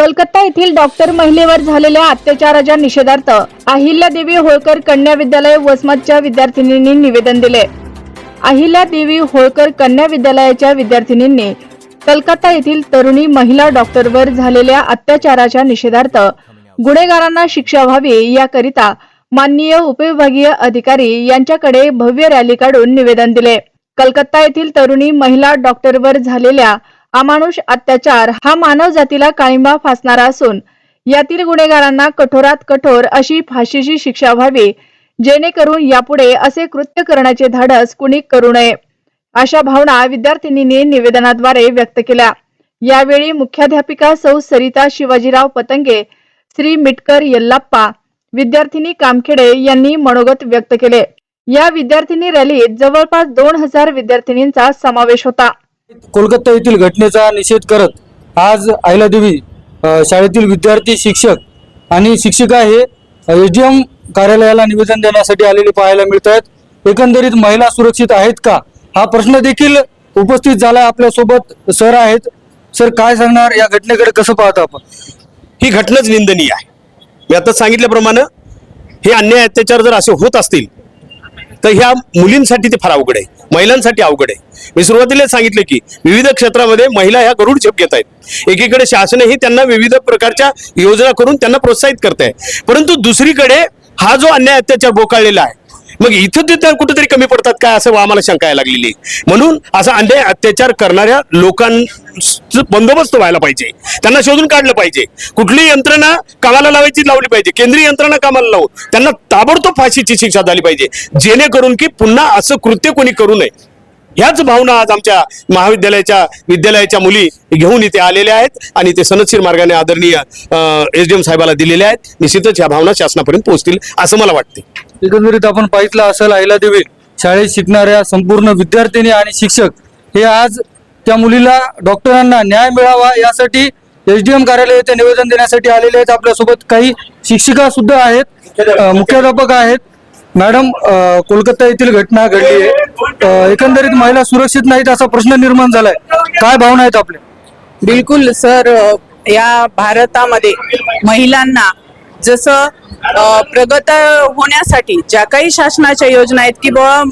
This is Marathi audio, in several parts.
कलकत्ता येथील डॉक्टर महिलेवर झालेल्या अत्याचाराच्या निषेधार्थ अहिल्या देवी होळकर कन्या विद्यालय वसमतच्या विद्यार्थिनींनी निवेदन दिले. अहिल्या देवी होळकर कन्या विद्यालयाच्या विद्यार्थिनींनी कलकत्ता येथील तरुणी महिला डॉक्टरवर झालेल्या अत्याचाराच्या निषेधार्थ गुन्हेगारांना शिक्षा व्हावी याकरिता माननीय उपविभागीय अधिकारी यांच्याकडे भव्य रॅली काढून निवेदन दिले. कलकत्ता येथील तरुणी महिला डॉक्टरवर झालेल्या अमानुष अत्याचार हा मानव जातीला काळिंबा फासणारा असून यातील गुन्हेगारांना कठोरात कठोर अशी फाशीची शिक्षा व्हावी जेणेकरून यापुढे असे कृत्य करण्याचे धाडस कुणी करू नये अशा भावना विद्यार्थिनींनी निवेदनाद्वारे व्यक्त केल्या. यावेळी मुख्याध्यापिका सौ सरिता शिवाजीराव पतंगे श्री मिटकर यल्लाप्पा विद्यार्थिनी कामखेडे यांनी मनोगत व्यक्त केले. या विद्यार्थिनी रॅलीत जवळपास दोन हजार विद्यार्थिनींचा समावेश होता. कोलकाता येथील घटनेचा निषेध करत आज अहिलादेवी शाळेतील विद्यार्थी शिक्षक आणि शिक्षिका हे एस डी एम कार्यालयाला निवेदन देण्यासाठी आलेले पाहायला मिळत आहेत एकंदरीत महिला सुरक्षित आहेत का? हा प्रश्न देखील उपस्थित झाला आपल्यासोबत. सर आहेत. सर काय सांगणार? या घटनेकडे कसं पाहतो आपण? ही घटनाच निंदनीय आहे. मी आता सांगितल्याप्रमाणे हे अन्याय अत्याचार जर असे होत असतील तर ह्या मुलींसाठी ते फार अवघड आहे. महिलांसाठी अवघड आहे. मी सुरुवातीला सांगितलं की विविध क्षेत्रामध्ये महिला ह्या गरुड छेप घेत आहेत एकीकडे शासनही त्यांना विविध प्रकारच्या योजना करून त्यांना प्रोत्साहित करत आहे परंतु दुसरीकडे हा जो अन्याय अत्याचार बोकाळलेला आहे मग इथं ते तर कुठेतरी कमी पडतात काय असं आम्हाला शंका यायला लागलेली म्हणून असा अन्याय अत्याचार करणाऱ्या लोकांचं बंदोबस्त व्हायला पाहिजे. त्यांना शोधून काढलं पाहिजे. कुठली यंत्रणा कामाला लावायची लावली पाहिजे. केंद्रीय यंत्रणा कामाला लावून त्यांना ताबडतोब फाशीची शिक्षा झाली पाहिजे. जेणेकरून की पुन्हा असं कृत्य कोणी करू नये. ह्याच भावना आज आमच्या महाविद्यालयाच्या विद्यालयाच्या मुली घेऊन इथे आलेल्या आहेत आणि ते सनदशीर मार्गाने आदरणीय एस डी एम साहेबाला दिलेल्या आहेत. निश्चितच ह्या भावना शासनापर्यंत पोहोचतील असं मला वाटते एकंदरीत आपण पाहितलं असेल देवे शाळेत शिकणाऱ्या संपूर्ण विद्यार्थिनी आणि शिक्षक हे आज त्या मुलीला डॉक्टरांना न्याय मिळावा यासाठी एस डी एम कार्यालय येथे निवेदन देण्यासाठी आलेले आहेत. आपल्यासोबत काही शिक्षिका सुद्धा आहेत मुख्याध्यापक आहेत. मॅडम कोलकाता येथील घटना घडली आहे. एकंदरीत महिला सुरक्षित नाहीत असा प्रश्न निर्माण झालाय. काय भावना आहेत आपल्या? बिलकुल सर या भारतामध्ये महिलांना जसं प्रगत होण्यासाठी ज्या काही शासनाच्या योजना आहेत की बुवा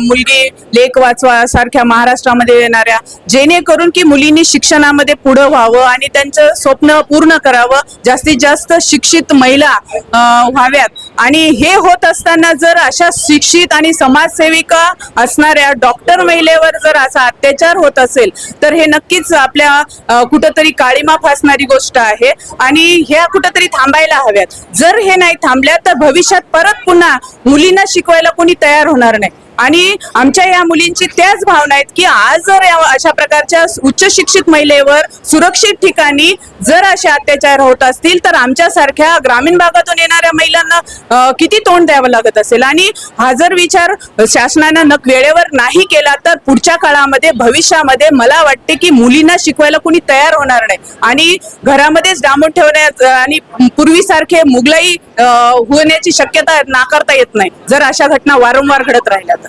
मुलगी लेख वाचवा सारख्या महाराष्ट्रामध्ये येणाऱ्या जेणेकरून की मुलींनी शिक्षणामध्ये पुढं व्हावं आणि त्यांचं स्वप्न पूर्ण करावं जास्तीत जास्त शिक्षित महिला व्हाव्यात. आणि हे होत असताना जर अशा शिक्षित आणि समाजसेविका असणाऱ्या डॉक्टर महिलेवर जर असा अत्याचार होत असेल तर हे नक्कीच आपल्या कुठंतरी काळीमा फासणारी गोष्ट आहे. आणि ह्या कुठंतरी थांबायला हव्यात. जर हे नाही थांबल्या तर भविष्यात परत पुन्हा मुलींना शिकवायला कोणी तयार होणार नाही. आणि आमच्या या मुलींची त्याच भावना आहेत की आज जर या अशा प्रकारच्या उच्च शिक्षित महिलेवर सुरक्षित ठिकाणी जर असे अत्याचार होत असतील तर आमच्यासारख्या ग्रामीण भागातून येणाऱ्या महिलांना किती तोंड द्यावं लागत असेल? आणि हा जर विचार शासनानं नक वेळेवर नाही केला तर पुढच्या काळामध्ये भविष्यामध्ये मला वाटते की मुलींना शिकवायला कोणी तयार होणार नाही. आणि घरामध्येच डांबून ठेवण्यात आणि पूर्वीसारखे मुगलाई होण्याची शक्यता नाकारता येत नाही. जर अशा घटना वारंवार घडत राहिल्या तर.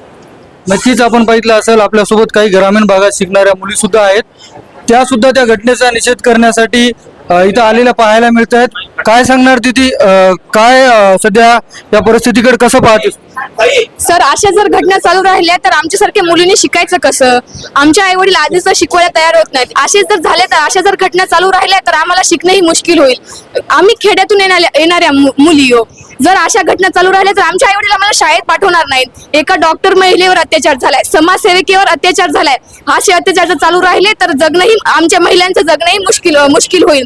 नक्कीच आपण बघितलं असेल आपल्यासोबत काही ग्रामीण भागात शिकणाऱ्या मुली सुद्धा आहेत. त्या सुद्धा त्या घटनेचा निषेध करण्यासाठी इथं आलेल्या पाहायला मिळत आहेत काय सांगणार तिथे? काय सध्या या परिस्थितीकडे कसं पाहते सर अशा जर घटना चालू राहिल्या तर आमच्यासारख्या मुलींनी शिकायचं कसं? आमच्या आई वडील आधीच शिकवायला तयार होत नाहीत. असे जर झाले तर अशा जर घटना चालू राहिल्या तर आम्हाला शिकणंही मुश्किल होईल. आम्ही खेड्यातून येणाऱ्या येणाऱ्या मुली हो. जर अशा घटना चालू राहिल्या तर आमच्या आईवडील आम्हाला शाळेत पाठवणार नाहीत. एका डॉक्टर महिलेवर अत्याचार झालाय. समाजसेविकेवर अत्याचार झालाय. असे अत्याचार जर चालू राहिले तर जगणंही आमच्या महिलांचं जगणंही मुश्किल मुश्किल होईल.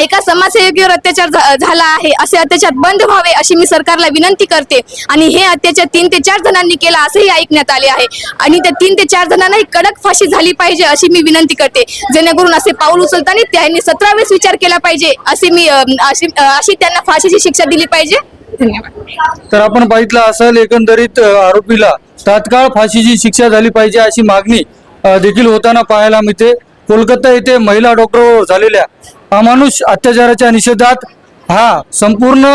एका समाजसेवकीवर अत्याचार झा- झाला आहे. असे अत्याचार बंद व्हावे अशी मी सरकारला विनंती करते आणि हे अत्याचार तीन ते चार जणांनी केला असंही ऐकण्यात आले आहे. आणि त्या तीन ते चार जणांनाही कडक फाशी झाली पाहिजे अशी मी विनंती करते. जेणेकरून असे पाऊल उचलताना त्यांनी सतरा वेळेस विचार केला पाहिजे असे मी अशी अशी त्यांना फाशीची शिक्षा दिली पाहिजे. तर आपण बघितलं असेल एकंदरीत आरोपीला तात्काळ फाशीची शिक्षा झाली पाहिजे अशी मागणी देखील होताना पाहायला मिळते. कोलकाता येथे महिला डॉक्टर झालेल्या अमानुष अत्याचाराच्या निषेधात हा संपूर्ण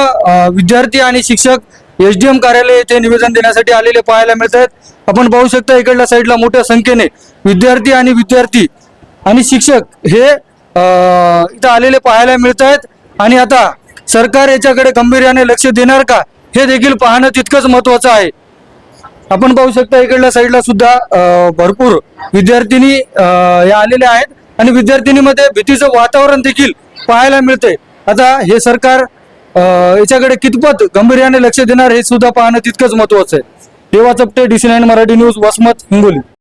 विद्यार्थी आणि शिक्षक एस डी एम कार्यालय येथे निवेदन देण्यासाठी आलेले पाहायला मिळत आहेत आपण पाहू शकता इकडल्या साईडला मोठ्या संख्येने विद्यार्थी आणि विद्यार्थी आणि शिक्षक हे इथं आलेले पाहायला मिळत आहेत आणि आता सरकार याच्याकडे गंभीर्याने लक्ष देणार का हे देखील पाहणं तितकंच महत्वाचं आहे. आपण पाहू शकता इकडल्या साईडला सुद्धा भरपूर विद्यार्थिनी या आलेल्या आहेत. आणि विद्यार्थिनीमध्ये भीतीचं वातावरण देखील पाहायला मिळते आता हे सरकार याच्याकडे कितपत गंभीर्याने लक्ष देणार हे सुद्धा पाहणं तितकंच महत्वाचं आहे. Deva Chapte DC nine Marathi news Vasmat Hingoli.